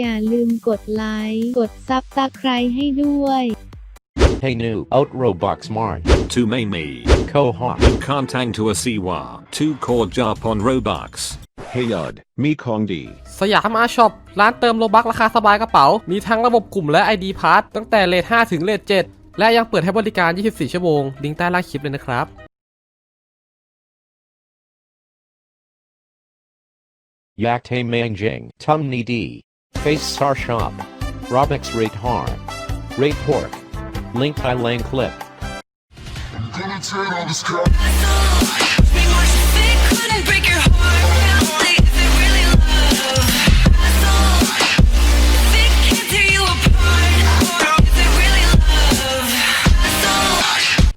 อย่าลืมกดไลค์ กดซับสไครให้ด้วย Hey new out Roblox Mart. To main me. Koha. Kantang to a Siwa. To core jump on Robux. เฮยอดมีของดีสยามอาช็อปร้านเติมโลบักราคาสบายกระเป๋า มีทั้งระบบกลุ่มและ ID p a s s ตั้งแต่เลท5ถึงเลท7และยังเปิดให้บริการ 24 ชั่วโมง ลิงก์ใต้ล่างคลิปเลยนะครับ Yakte Mangjing. Tum Ni D. Face Star Shop. Robux Rate Har. Rate Pork. Link I Lang Clip. Be more sick, couldn't break your heart. Family, is it really love? Asshole, sick, can't tear you apart. Is it really love? Asshole.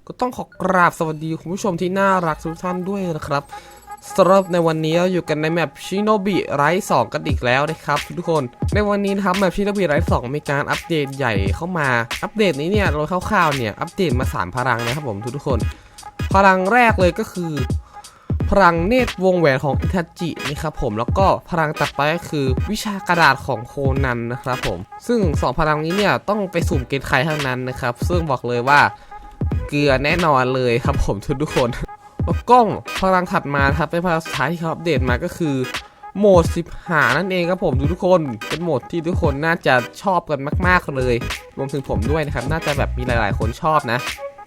ก็ต้องขอกราบสวัสดีคุณผู้ชมที่น่ารักทุกท่านด้วยนะครับ สำหรับในวันนี้เราอยู่กันในแมปชิโนบิไรสองกันอีกแล้วนะครับทุกคน ในวันนี้นะครับแมปชิโนบิไรสองมีการอัปเดตใหญ่เข้ามา อัปเดตนี้เนี่ยเราคร่าวๆเนี่ยอัปเดตมา3พลังนะครับผมทุกๆคน พลังแรกเลยก็คือ พลังเนตรวงแหวนของอิทาจินี่ครับผมแล้วก็พลังตัดไปก็คือวิชากระดาษของโคนันนะครับผม ซึ่ง2พลังนี้เนี่ยต้องไปสุ่มเกณฑ์ใครทั้งนั้นนะครับซึ่งบอกเลยว่าเกลือแน่นอนเลยครับผมทุกๆคน กล้องพลังถัดมาครับเป็นพลังสุดท้ายที่เขาอัปเดตมาก็คือโหมด10หานั่นเองครับผมทุกคนเป็นโหมดที่ทุกคนน่าจะชอบกันมาก ๆ เลย รวมถึงผมด้วยนะครับ น่าจะแบบมีหลาย ๆ คนชอบนะ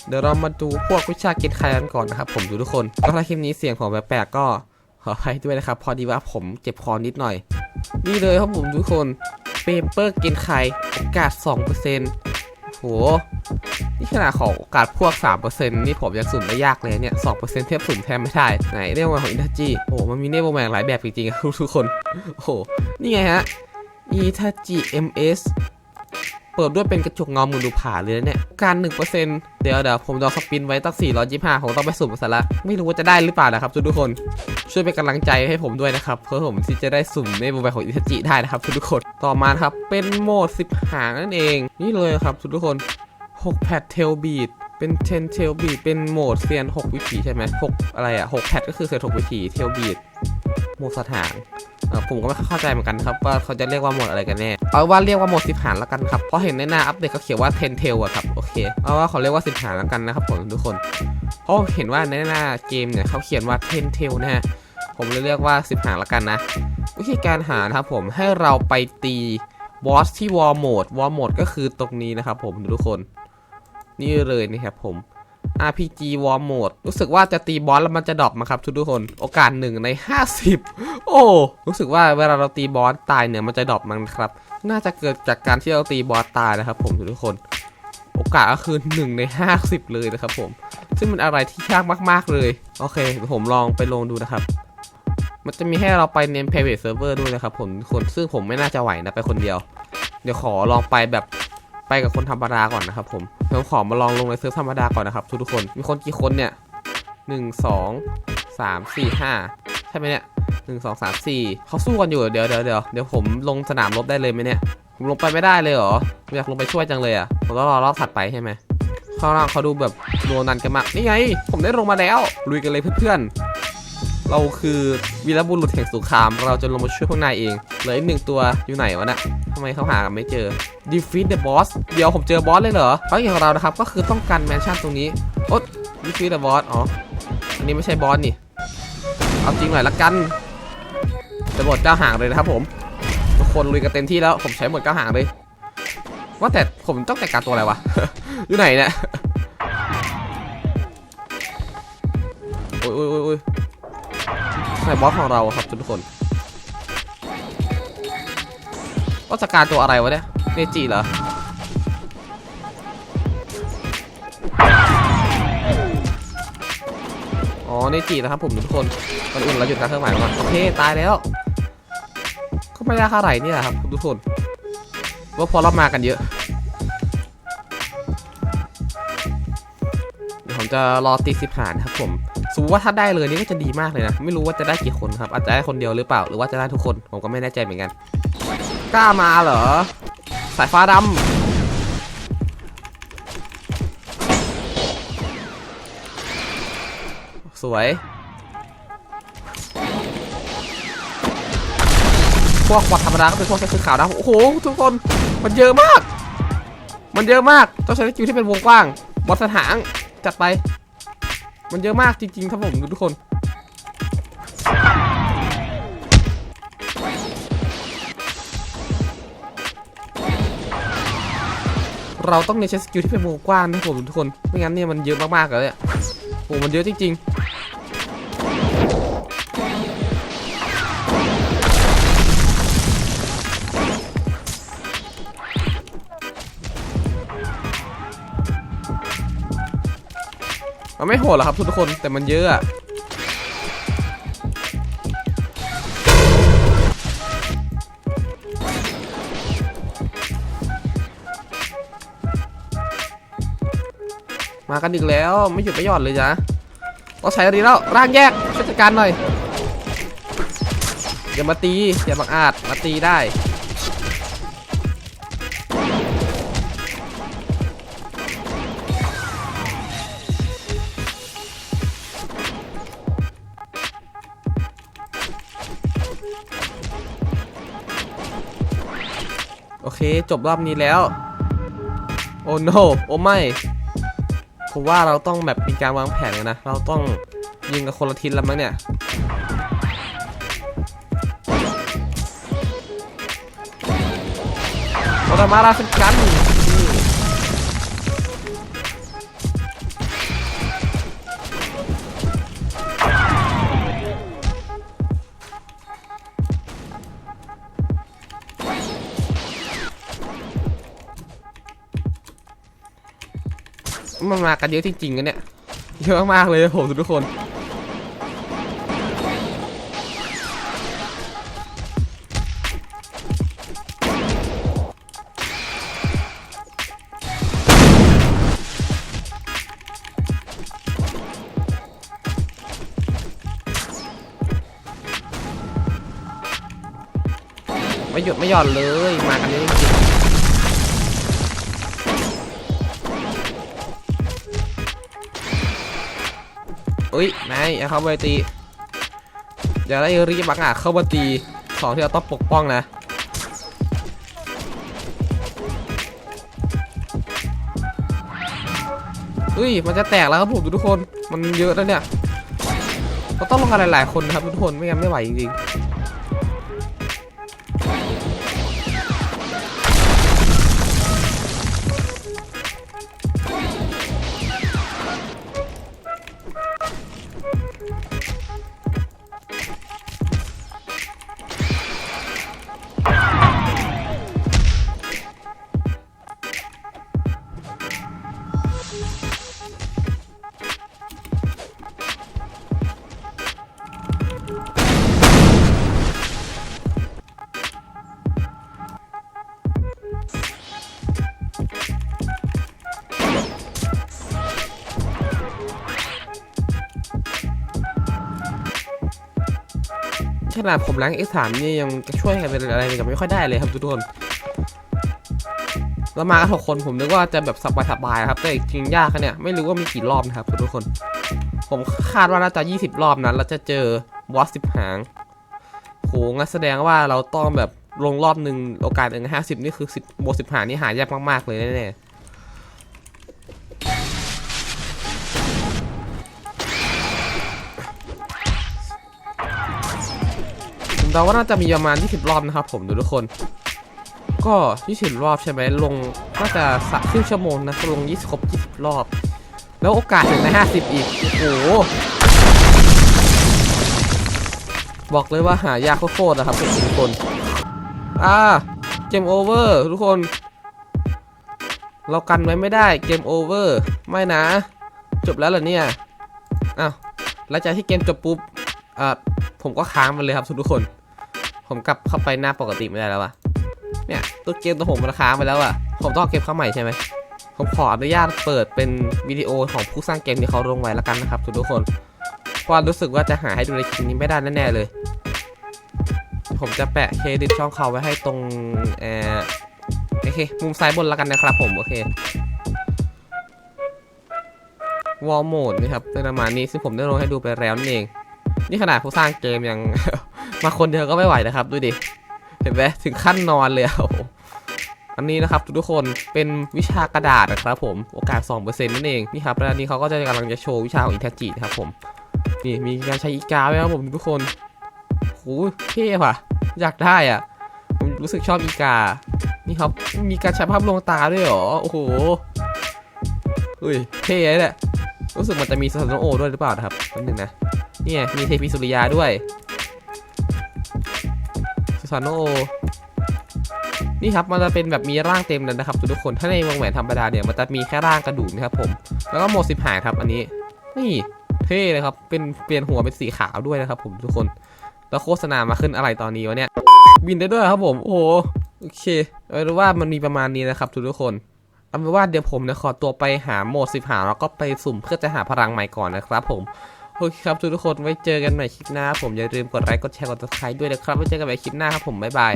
เดี๋ยวเรามาดูพวกวิชาเกณฑ์ใครกันก่อนนะครับผมทุกคนก็ถ้าคลิปนี้เสียงของแปลกๆก็ขออภัยด้วยนะครับ พอดีว่าผมเจ็บคอนิดหน่อย นี่เลยครับผมทุกคนเปเปอร์เกณฑ์ใครโอกาส2%โห นี่ขนาดของโอกาสพวก 3%นี่ผมยังสุ่มได้ยากเลยเนี่ย 2%เทียบสุ่มแทบไม่ได้ ไหนเรียกว่าของอินทัจิโอ้มันมีเนโบแมงหลายแบบจริงๆครับทุกคน โอ้โห นี่ไงฮะอินทาจิ MS เปิดด้วยเป็นกระจกเงามือดูผ่าเลยเนี่ย การ 1%เดี๋ยวเดี๋ยวผมจะเอสปินไว้ตั้ง425ผมต้องไปสุ่มซะละไม่รู้ว่าจะได้หรือเปล่านะครับทุกๆคน ช่วยเป็นกำลังใจให้ผมด้วยนะครับ เพื่อผมที่จะได้สุ่มในโมบายของอิทาจิได้นะครับทุกคน ต่อมาครับเป็นโหมด 10 หางนั่นเอง นี่เลยครับทุกคน 6แพทเทลบีดเป็น10เทลบีดเป็นโหมดเซียน 6 วิถีใช่ไหม6อะไรอะ6แพทก็คือเซียน6วิถีเทลบีดโหมดสถานผมก็ไม่เข้าใจเหมือนกันครับว่าเขาจะเรียกว่าโหมดอะไรกันแน่เอาว่าเรียกว่าโหมดสิบหางแล้วกันครับเพราะเห็นในหน้าอัปเดตเขาเขียนว่า10เทลอะครับโอเคเอาว่าเขาเรียกว่าสิบหางแล้วกันนะครับผมทุกคนเพราะเห็นว่าในหน้าเกมเนี่ยเขาเขียนว่า10เทลนะฮะผมเลยเรียกว่าสิบหางแล้วกันนะวิธีการหานะครับผมให้เราไปตีบอสที่วอลโหมดวอลโหมดก็คือตรงนี้นะครับผมทุกคน นี่เลยนะครับผม RPG War Mode รู้สึกว่าจะตีบอสแล้วมันจะดรอปมาครับทุกๆคนโอกาสหนึ่งใน 50 โอ้ รู้สึกว่าเวลาเราตีบอสตายเนี่ยมันจะดรอปมันครับ น่าจะเกิดจากการที่เราตีบอสตายนะครับ ผมทุกๆคน โอกาสก็คือ 1 ใน 50 เลยนะครับผม ซึ่งมันอะไรที่ยากมาก ๆ เลย โอเค ผมลองไปลงดูนะครับ มันจะมีให้เราไปเน้น private server ด้วยนะครับผมคนซึ่งผมไม่น่าจะไหวนะไปคนเดียว เดี๋ยวขอลองไปแบบ ไปกับคนธรรมดาก่อนนะครับผมผมขอมาลองลงในเซิร์ฟธรรมดาก่อนนะครับทุกๆคน มีคนกี่คนเนี่ยหนึ่งสองสามสี่ห้าใช่ไหมเนี่ยหนึ่งสองสามสี่เขาสู้กันอยู่เดี๋ยวเดี๋ยวเดี๋ยวเดี๋ยวผมลงสนามรบได้เลยไหมเนี่ยผมลงไปไม่ได้เลยเหรอผมอยากลงไปช่วยจังเลยอะผมต้องรอรอบถัดไปใช่ไหมข้างล่างเขาดูแบบโนนันกันมากนี่ไง ผมได้ลงมาแล้วลุยกันเลยเพื่อนๆ เราคือวีรบุรุษแห่งสงคราม เราจะลงมาช่วยพวกนายเอง เหลืออีกหนึ่งตัวอยู่ไหนวะน่ะทำไมเขาหากันไม่เจอ defeat the boss เดี๋ยวผมเจอบอสเลยเหรอภารกิจของเรานะครับก็คือต้องการแมนชั่นตรงนี้โอ๊ต defeat the boss อ๋อ อันนี้ไม่ใช่บอสนี่ เอาจริงหน่อยละกันจะหมดเจ้าหางเลยนะครับผม ทุกคนลุยกันเต็มที่แล้ว ผมใช้หมดเจ้าหางเลย ว่าแต่ผมต้องแต่งการตัวอะไรวะ อยู่ไหนเนี่ยโอ้ยโอ้ยโอ้ย โอ้ยไหนบอสของเราครับทุกคนว่าจะการตัวอะไรวะเนี่ยเนจิเหรออ๋อเนจินะครับผมทุกคนก่อนอื่นเราหยุดการเครื่องหมายก่อนโอเคตายแล้วก็ไม่ยากอะไรเนี่ยครับทุกคนว่าพอเรามากันเยอะเดี๋ยวผมจะรอตีสิบหารครับผม มมติว่าถ้าได้เลยนี่ก็จะดีมากเลยนะ ไม่รู้ว่าจะได้กี่คนครับอาจจะได้คนเดียวหรือเปล่า หรือว่าจะได้ทุกคน ผมก็ไม่แน่ใจเหมือนกัน กล้ามาเหรอ สายฟ้าดำสวย พวกบอทธรรมดาก็เป็นพวกใช้คือขาวนะ โอ้โห ทุกคน มันเยอะมาก มันเยอะมาก ต้องใช้สกิลที่เป็นวงกว้างบอสสถางจัดไป มันเยอะมากจริงๆครับผมทุกคนเราต้องเน้นใช้สกิลที่เป็นวงกว้างนะครับผมทุกคน ไม่งั้นเนี่ยมันเยอะมากๆเลยอะโอ้มันเยอะจริงๆ มันไม่โหดหรอกครับทุกคนแต่มันเยอะอะมากันอีกแล้วไม่หยุดไม่หย่อนเลยจ้ะต้องใช้รีแล้วร่างแยกจัดการหน่อยอย่ามาตีอย่าบังอาจมาตีได้ โอเค จบรอบนี้แล้ว โอ้ no โอ้ไม่ ผมว่าเราต้องแบบมีการวางแผนกันนะ เราต้องยิงกับคนละทิศแล้วมั้งเนี่ยเราจะมาราสกัน มันมากันเยอะจริงๆกันเนี่ย เยอะมากเลยผมทุกคนไม่หยุดไม่หย่อนเลย มากันเยอะจริง อุ้ยนายอย่าเข้าไปตีอย่าได้รีบบังอาจเข้ามาตีของที่เราต้องปกป้องนะอุ้ยมันจะแตกแล้วครับผมทุกคนมันเยอะแล้วเนี่ยเราต้องลงกันหลายๆคนนะครับทุกคนไม่งั้นไม่ไหวจริงๆ ขนาดผมล้าง X3 นี่ยังช่วยอะไรอะไรกันไม่ค่อยได้เลยครับทุกคนแล้วมากันหกคนผมนึกว่าจะแบบสบายๆครับ แต่จริงยากอะเนี่ยไม่รู้ว่ามีกี่รอบนะครับทุกคน ผมคาดว่าน่าจะ 20 รอบนั้นเราจะเจอบอสสิบหางโหงั้นแสดงว่าเราต้องแบบลงรอบหนึ่งโอกาสหนึ่งห้าสิบนี่คือสิบบสิบหางนี่หายากมากๆเลยแน่ๆ เดาว่าน่าจะมีประมาณ20รอบนะครับ ผมดูทุกคน ก็20รอบใช่ไหมลงน่าจะสักครึ่งชั่วโมงนะลง20ครบ20รอบ แล้วโอกาสหนึ่งใน50 อีกโอ้โหบอกเลยว่าหายากโคตรนะครับทุกคนอ่าเกมโอเวอร์ทุกคน เรากันไว้ไม่ได้เกมโอเวอร์ไม่นะ จบแล้วเหรอเนี่ยอ้าวหลังจากที่เกมจบปุ๊บอ่าผมก็ค้างมันเลยครับทุกคน ผมกลับเข้าไปหน้าปกติไม่ได้แล้วอะเนี่ยตัวเกมตัวผมมันค้างไปแล้วอะผมต้องเอาเกมเข้าใหม่ใช่ไหมผมขออนุญาตเปิดเป็นวิดีโอของผู้สร้างเกมที่เขาลงไว้แล้วกันนะครับทุกทุกคนเพราะรู้สึกว่าจะหาให้ดูในคลิปนี้ไม่ได้แน่ๆเลย ผมจะแปะเครดิตช่องเขาไว้ให้ตรงเอ่อโอเคมุมซ้ายบนแล้วกันนะครับผมโอเควอลโหมดนะครับเป็นประมาณนี้ซึ่งผมได้ลงให้ดูไปแล้วนั่นเอง นี่ขนาดผู้สร้างเกมยัง มาคนเดียวก็ไม่ไหวนะครับดูดิ เห็นไหมถึงขั้นนอนเลยอันนี้นะครับทุกคนเป็นวิชากระดาษนะครับผมโอกาส 2%นั่นเองนี่ครับแล้วอันนี้เขาก็จะกำลังจะโชว์วิชาของอิทาจินะครับผมนี่มีการใช้อีกาไหมครับผมทุกคนโหเท่ว่ะ อยากได้อะผมรู้สึกชอบอีกา นี่ครับมีการใช้ภาพลวงตาด้วยเหรอโอ้โหเฮ้ยเท่เลยแหละรู้สึกมันจะมีซาโนโอด้วยหรือเปล่านะครับนิดนึงนะนี่มีเทพีสุริยาด้วย ซานโนนี่ครับมันจะเป็นแบบมีร่างเต็มเลยนะครับทุกคนถ้าในวงแหวนธรรมดาเนี่ยมันจะมีแค่ร่างกระดูกนะครับผมแล้วก็โหมดสิบหายครับอันนี้นี่เท่เลยครับเป็นเปลี่ยนหัวเป็นสีขาวด้วยนะครับผมทุกคนแล้วโฆษณามาขึ้นอะไรตอนนี้วะเนี่ยบินได้ด้วยครับผมโอ้โหโอเคเอาเป็นว่ามันมีประมาณนี้นะครับทุกๆคนเอาเป็นว่าเดี๋ยวผมเนี่ยขอตัวไปหาโหมดสิบหาแล้วก็ไปสุ่มเพื่อจะหาพลังใหม่ก่อนนะครับผม โอเคครับทุกคนไว้เจอกันใหม่คลิปหน้าผมอย่าลืมกดไลค์กดแชร์กดติดตามด้วยนะครับไว้เจอกันใหม่คลิปหน้าครับผมบ๊ายบาย